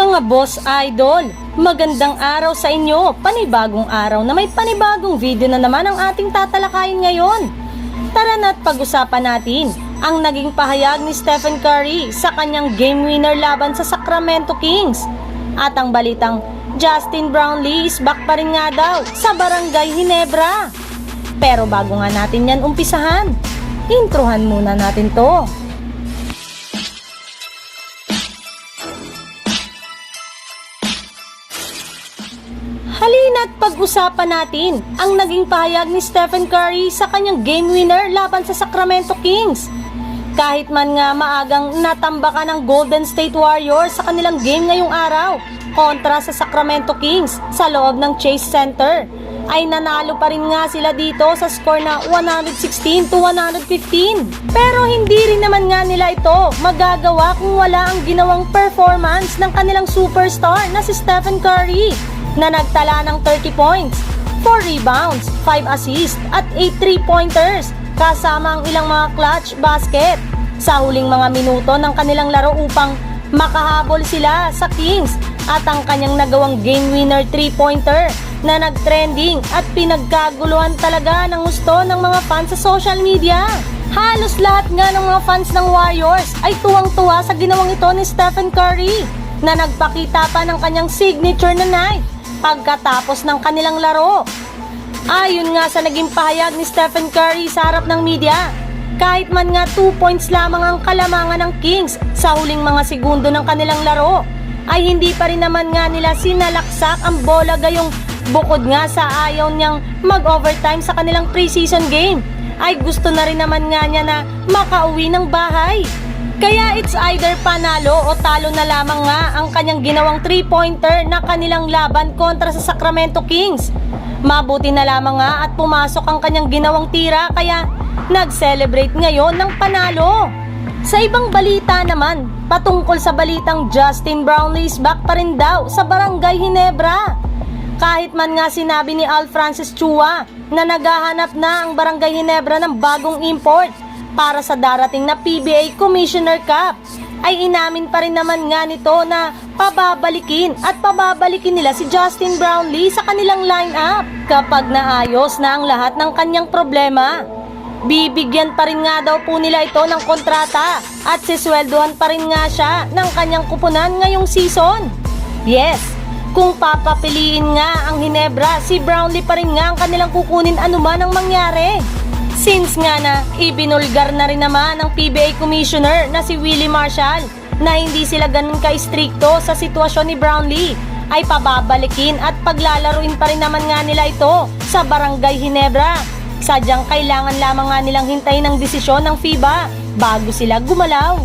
Mga boss idol, magandang araw sa inyo. Panibagong araw na may panibagong video na naman ang ating tatalakayin ngayon. Tara na't pag-usapan natin ang naging pahayag ni Stephen Curry sa kanyang game winner laban sa Sacramento Kings. At ang balitang Justin Brownlee is back pa rin nga daw sa Barangay Hinebra. Pero bago nga natin yan umpisahan, introhan muna natin to. Halina't pag-usapan natin ang naging pahayag ni Stephen Curry sa kanyang game winner laban sa Sacramento Kings. Kahit man nga maagang natambakan ng Golden State Warriors sa kanilang game ngayong araw kontra sa Sacramento Kings sa loob ng Chase Center, ay nanalo pa rin nga sila dito sa score na 116 to 115. Pero hindi rin naman nga nila ito magagawa kung wala ang ginawang performance ng kanilang superstar na si Stephen Curry na nagtala ng 30 points, 4 rebounds, 5 assists at 8 3-pointers kasama ang ilang mga clutch basket sa huling mga minuto ng kanilang laro upang makahabol sila sa Kings at ang kanyang nagawang game winner 3-pointer na nag-trending at pinagkaguluhan talaga ng gusto ng mga fans sa social media. Halos lahat nga ng mga fans ng Warriors ay tuwang-tuwa sa ginawang ito ni Stephen Curry na nagpakita pa ng kanyang signature na night pagkatapos ng kanilang laro. Ayon nga sa naging pahayag ni Stephen Curry sa harap ng media, kahit man nga 2 points lamang ang kalamangan ng Kings sa huling mga segundo ng kanilang laro, ay hindi pa rin naman nga nila sinalaksak ang bola gayong bukod nga sa ayaw niyang mag-overtime sa kanilang preseason game, ay gusto na rin naman nga niya na makauwi ng bahay. Kaya it's either panalo o talo na lamang nga ang kanyang ginawang 3-pointer na kanilang laban kontra sa Sacramento Kings. Mabuti na lamang nga at pumasok ang kanyang ginawang tira kaya nag-celebrate ngayon ng panalo. Sa ibang balita naman, patungkol sa balitang Justin Brownlee back pa rin daw sa Barangay Hinebra. Kahit man nga sinabi ni Al Francis Chua na naghahanap na ang Barangay Hinebra ng bagong import para sa darating na PBA Commissioner Cup ay inamin pa rin naman nga nito na pababalikin at pababalikin nila si Justin Brownlee sa kanilang lineup kapag naayos na ang lahat ng kanyang problema. Bibigyan pa rin nga daw po nila ito ng kontrata at sisweldohan pa rin nga siya ng kanyang kupunan ngayong season. Yes, kung papapiliin nga ang Hinebra, si Brownlee pa rin nga ang kanilang kukunin anuman ang mangyari. Since nga na ibinulgar na rin naman ng PBA Commissioner na si Willie Marshall na hindi sila ganun ka-stricto sa sitwasyon ni Brownlee ay pababalikin at paglalaruin pa rin naman nga nila ito sa Barangay Hinebra. Sadyang kailangan lamang nga nilang hintayin ang desisyon ng FIBA bago sila gumalaw.